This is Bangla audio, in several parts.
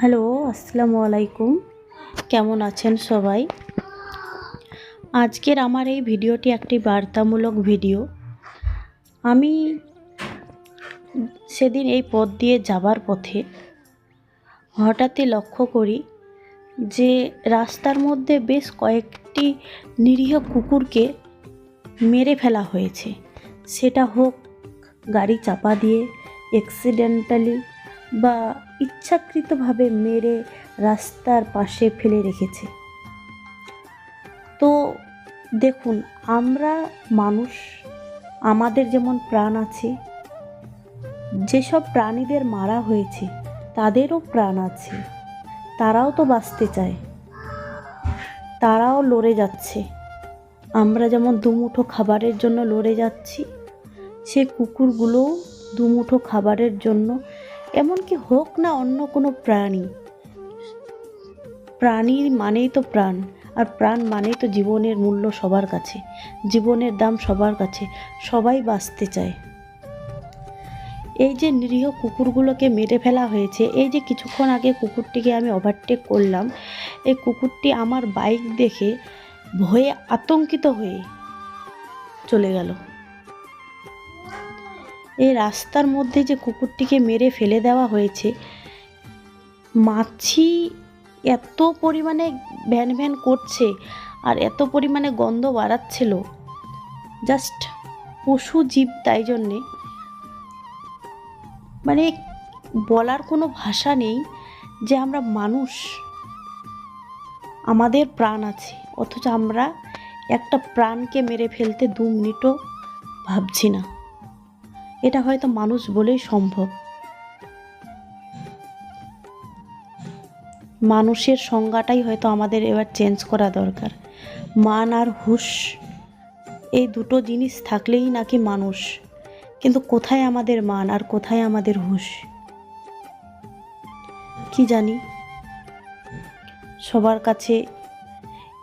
হ্যালো, আসসালামু আলাইকুম। কেমন আছেন সবাই? আজকের আমার এই ভিডিওটি একটি বার্তামূলক ভিডিও। আমি সেদিন এই পথ দিয়ে যাবার পথে হঠাৎই লক্ষ্য করি যে রাস্তার মধ্যে বেশ কয়েকটি নিরীহ কুকুরকে মেরে ফেলা হয়েছে। সেটা হোক, গাড়ি চাপা দিয়ে অ্যাক্সিডেন্টালি বা ইচ্ছাকৃতভাবে মেরে রাস্তার পাশে ফেলে রেখেছে। তো দেখুন, আমরা মানুষ, আমাদের যেমন প্রাণ আছে, যেসব প্রাণীদের মারা হয়েছে, তাদেরও প্রাণ আছে। তারাও তো বাঁচতে চায়, তারাও লড়ে যাচ্ছে। আমরা যেমন দুমুঠো খাবারের জন্য লড়ে যাচ্ছি, সে কুকুরগুলোও দুমুঠো খাবারের জন্য এমনকি হোক না অন্য কোনো প্রাণী। প্রাণী মানেই তো প্রাণ, আর প্রাণ মানেই তো জীবনের মূল্য সবার কাছে, জীবনের দাম সবার কাছে, সবাই বাঁচতে চায়। এই যে নিরীহ কুকুরগুলোকে মেরে ফেলা হয়েছে, এই যে কিছুক্ষণ আগে কুকুরটিকে আমি ওভারটেক করলাম, এই কুকুরটি আমার বাইক দেখে ভয়ে আতঙ্কিত হয়ে চলে গেল। এই রাস্তার মধ্যে যে কুকুরটিকে মেরে ফেলে দেওয়া হয়েছে, মাছি এত পরিমাণে ভ্যান ভ্যান করছে আর এত পরিমাণে গন্ধ বাড়াচ্ছিল। জাস্ট পশু জীব তাই জন্যে। মানে বলার কোনো ভাষা নেই যে আমরা মানুষ। আমাদের প্রাণ আছে, অথচ আমরা একটা প্রাণকে মেরে ফেলতে দু মিনিটও ভাবছি না। এটা হয়তো মানুষ বলেই সম্ভব। মানুষের সংজ্ঞাটাই হয়তো আমাদের এবার চেঞ্জ করা দরকার। মান আর হুশ, এই দুটো জিনিস থাকলেই নাকি মানুষ। কিন্তু কোথায় আমাদের মান আর কোথায় আমাদের হুশ? কি জানি? সবার কাছে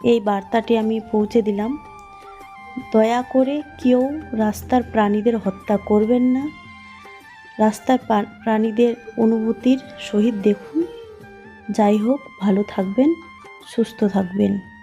এই বার্তাটি আমি পৌঁছে দিলাম। দয়া করে কেউ রাস্তার প্রাণীদের হত্যা করবেন না। রাস্তার প্রাণীদের অনুভূতির সহিত দেখুন। যাই হোক, ভালো থাকবেন, সুস্থ থাকবেন।